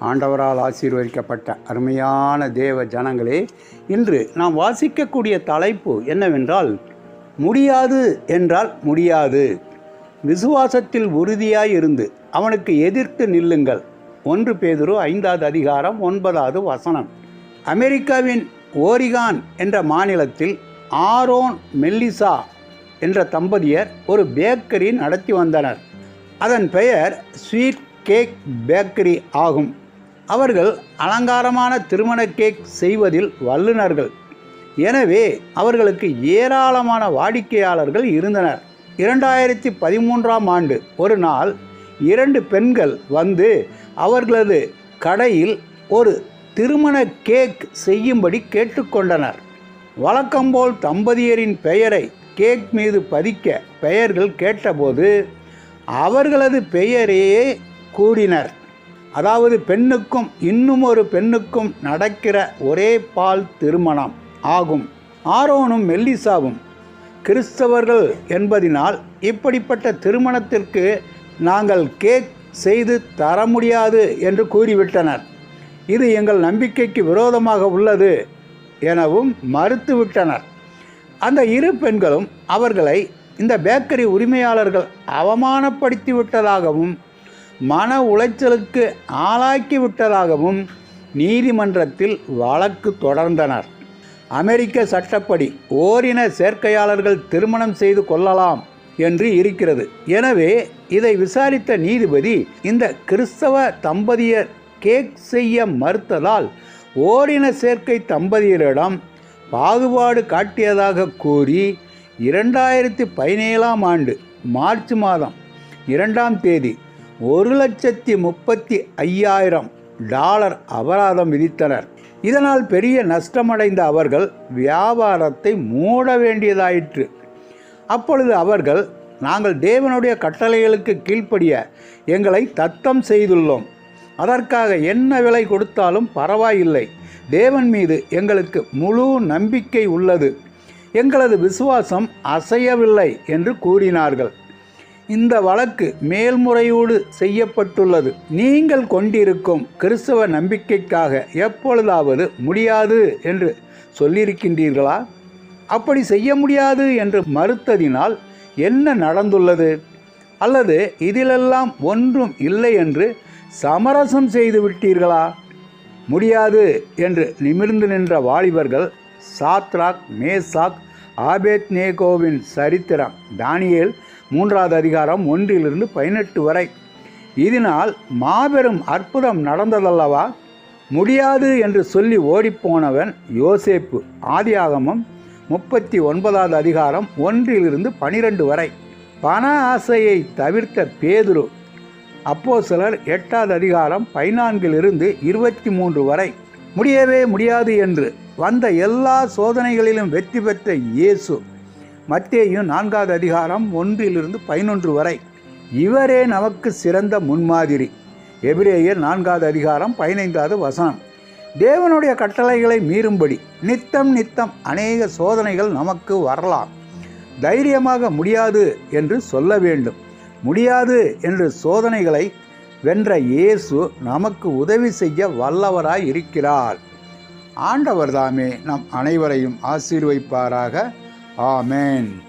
ஆண்டவரால் ஆசீர்வதிக்கப்பட்ட அருமையான தேவ ஜனங்களே இன்று நாம் வாசிக்கக்கூடிய தலைப்பு என்னவென்றால் முடியாது என்றால் முடியாது. விசுவாசத்தில் உறுதியாய் இருந்து அவனுக்கு எதிர்த்து நில்லுங்கள். ஒன்று பேதுரு ஐந்தாவது அதிகாரம் ஒன்பதாவது வசனம். அமெரிக்காவின் ஓரிகான் என்ற மாநிலத்தில் ஆரோன் மெல்லிசா என்ற தம்பதியர் ஒரு பேக்கரி நடத்தி வந்தனர். அதன் பெயர் ஸ்வீட் கேக் பேக்கரி ஆகும். அவர்கள் அலங்காரமான திருமண கேக் செய்வதில் வல்லுநர்கள். எனவே அவர்களுக்கு ஏராளமான வாடிக்கையாளர்கள் இருந்தனர். இரண்டாயிரத்தி பதிமூன்றாம் ஆண்டு ஒரு நாள் இரண்டு பெண்கள் வந்து அவர்களது கடையில் ஒரு திருமண கேக் செய்யும்படி கேட்டுக்கொண்டனர். வழக்கம்போல் தம்பதியரின் பெயரை கேக் மீது பதிக்க பெயர்கள் கேட்டபோது அவர்களது பெயரையே கூறினர். அதாவது பெண்ணுக்கும் இன்னும் ஒரு பெண்ணுக்கும் நடக்கிற ஒரே பால் திருமணம் ஆகும். ஆரோனும் மெல்லிசாவும் கிறிஸ்தவர்கள் என்பதினால் இப்படிப்பட்ட திருமணத்திற்கு நாங்கள் கேக் செய்து தர முடியாது என்று கூறிவிட்டனர். இது எங்கள் நம்பிக்கைக்கு விரோதமாக உள்ளது எனவும் மறுத்துவிட்டனர். அந்த இரு பெண்களும் அவர்களை இந்த பேக்கரி உரிமையாளர்கள் அவமானப்படுத்திவிட்டதாகவும் மன உளைச்சலுக்கு ஆளாக்கிவிட்டதாகவும் நீதிமன்றத்தில் வழக்கு தொடர்ந்தனர். அமெரிக்க சட்டப்படி ஓரின சேர்க்கையாளர்கள் திருமணம் செய்து கொள்ளலாம் என்று இருக்கிறது. எனவே இதை விசாரித்த நீதிபதி இந்த கிறிஸ்தவ தம்பதியர் கேக் செய்ய மறுத்ததால் ஓரின சேர்க்கை தம்பதியரிடம் பாகுபாடு காட்டியதாக கூறி இரண்டாயிரத்தி பதினேழாம் ஆண்டு மார்ச் மாதம் இரண்டாம் தேதி ஒரு லட்சத்தி முப்பத்தி ஐயாயிரம் டாலர் அபராதம் விதித்தனர். இதனால் பெரிய நஷ்டமடைந்த அவர்கள் வியாபாரத்தை மூட வேண்டியதாயிற்று. அப்பொழுது அவர்கள் நாங்கள் தேவனுடைய கட்டளைகளுக்கு கீழ்ப்படிய எங்களை தத்தம் செய்துள்ளோம். அதற்காக என்ன விலை கொடுத்தாலும் பரவாயில்லை. தேவன் மீது எங்களுக்கு முழு நம்பிக்கை உள்ளது. எங்களது விசுவாசம் அசையவில்லை என்று கூறினார்கள். இந்த வழக்கு மேல்முறையீடு செய்யப்பட்டுள்ளது. நீங்கள் கொண்டிருக்கும் கிறிஸ்தவ நம்பிக்கைக்காக எப்பொழுதாவது முடியாது என்று சொல்லியிருக்கின்றீர்களா? அப்படி செய்ய முடியாது என்று மறுத்ததினால் என்ன நடந்துள்ளது? அல்லது இதிலெல்லாம் ஒன்றும் இல்லை என்று சமரசம் செய்து விட்டீர்களா? முடியாது என்று நிமிர்ந்து நின்ற வாலிபர்கள் சாத்ராக் மேசாக் ஆபேத் நேகோவின் சரித்திரம் தானியேல் மூன்றாவது அதிகாரம் ஒன்றிலிருந்து பதினெட்டு வரை. இதனால் மாபெரும் அற்புதம் நடந்ததல்லவா? முடியாது என்று சொல்லி ஓடிப்போனவன் யோசேப்பு. ஆதியாகமம் முப்பத்தி ஒன்பதாவது அதிகாரம் ஒன்றிலிருந்து பனிரெண்டு வரை. பண ஆசையை தவிர்த்த பேதுரு. அப்போ சிலர் எட்டாவது அதிகாரம் பதினான்கிலிருந்து இருபத்தி மூன்று வரை. முடியவே முடியாது என்று வந்த எல்லா சோதனைகளிலும் வெற்றி பெற்ற இயேசு. மத்தேயும் நான்காவது அதிகாரம் ஒன்றிலிருந்து பதினொன்று வரை. இவரே நமக்கு சிறந்த முன்மாதிரி. எபிரேயர் நான்காவது அதிகாரம் பதினைந்தாவது வசனம். தேவனுடைய கட்டளைகளை மீறும்படி நித்தம் நித்தம் அநேக சோதனைகள் நமக்கு வரலாம். தைரியமாக முடியாது என்று சொல்ல வேண்டும். முடியாது என்று சோதனைகளை வென்ற இயேசு நமக்கு உதவி செய்ய வல்லவராய் இருக்கிறார். ஆண்டவர் தாமே நம் அனைவரையும் ஆசீர்வைப்பாராக Amen.